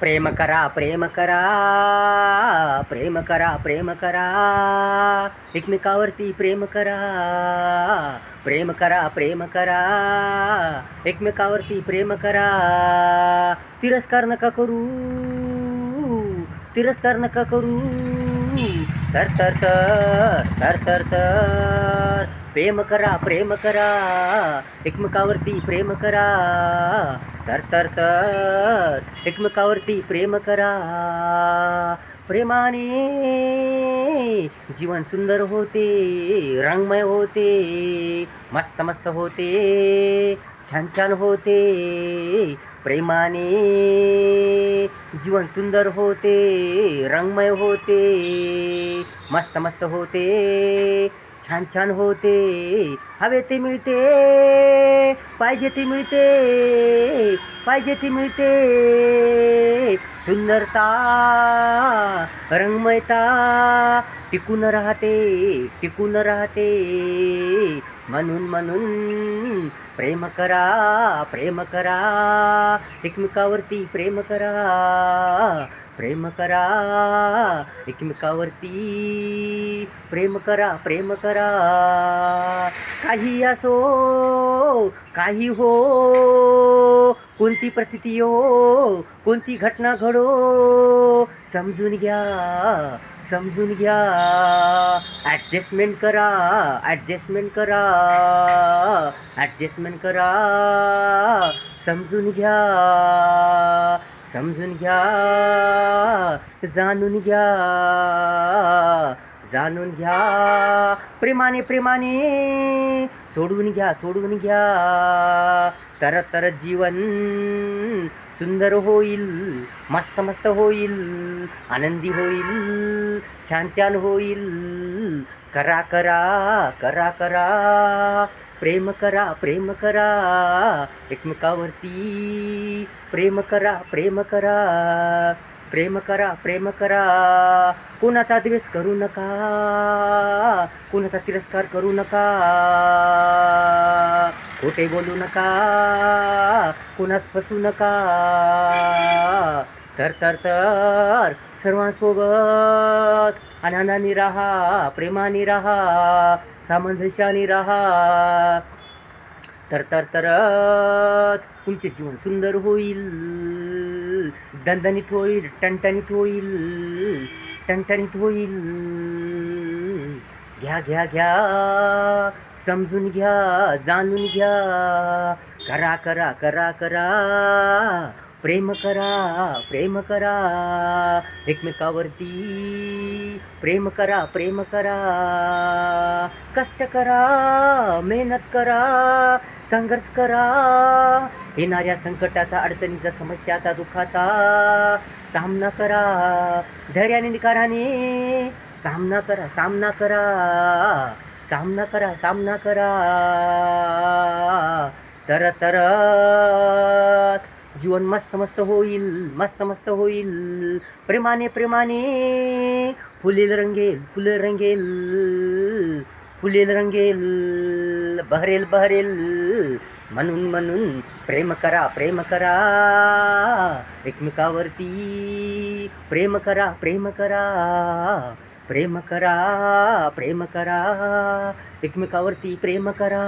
प्रेम करा प्रेम करा प्रेम करा प्रेम करा. एकमेकावरती प्रेम करा प्रेम करा प्रेम करा. एकमेकावरती प्रेम करा. तिरस्कार नका करू तिरस्कार नका करू. तर तर तर तर तर तर प्रेम करा प्रेम करा. एकमेकावरती प्रेम करा. तर तर तर एकमेकावरती प्रेम करा. प्रेमाने जीवन सुंदर होते रंगमय होते मस्त मस्त होते छान छान होते. प्रेमाने जीवन सुंदर होते रंगमय होते मस्त मस्त होते. छान छान होते. हवे ते मिळते. पाहिजे ती मिळते. पाहिजे ती मिळते. सुंदरता रंगमयता टिकून राहते टिकून राहते. म्हणून म्हणून प्रेम करा प्रेम करा. एकमेकावरती प्रेम करा प्रेम करा. एकमेकावरती प्रेम करा प्रेम करा. काही असो काही हो कोणती परिस्थिती हो कोणती घटना घडो समजून घ्या. समजून घ्या. ॲडजस्टमेंट करा. ॲडजस्टमेंट करा. ॲडजस्टमेंट करा. समजून घ्या. समजून घ्या. जाणून घ्या. जाणून घ्या. प्रेमाने प्रेमाने सोडून घ्या सोडून घ्या. तर तर जीवन सुंदर होईल मस्त मस्त होईल आनंदी होईल छान छान होईल. करा करा करा करा प्रेम करा प्रेम करा एकमेकावरती. प्रेम करा प्रेम करा प्रेम करा प्रेम करा. कोणाचा द्वेष करू नका कोणाचा तिरस्कार करू नका. खोटे बोलू नका कुणास फसू नका. तर तर तर सर्वांसोबत आनंदाने राहा प्रेमाने राहा सामंजस्याने राहा. तर तर तर तुमचे जीवन सुंदर होईल. दणदणीत होईल टणटणीत होईल टणटणीत होईल. घ्या घ्या घ्या. समजून घ्या जाणून घ्या. करा करा करा करा. प्रेम करा प्रेम करा एकमेकावरती. प्रेम करा प्रेम करा. कष्ट करा मेहनत करा संघर्ष करा. येणाऱ्या संकटाचा अडचणीचा समस्याचा दुःखाचा सामना करा. धैर्याने निकाराने सामना करा सामना करा. सामना करा सामना करा. तर तर. जीवन मस्त मस्त होईल मस्त मस्त होईल. प्रेमाने प्रेमाने फुलेल रंगेल फुले रंगेल फुलेल रंगेल बहरेल बहरेल. म्हणून म्हणून प्रेम करा प्रेम करा. एकमेकावरती प्रेम करा प्रेम करा. प्रेम करा प्रेम करा. एकमेकावरती प्रेम करा.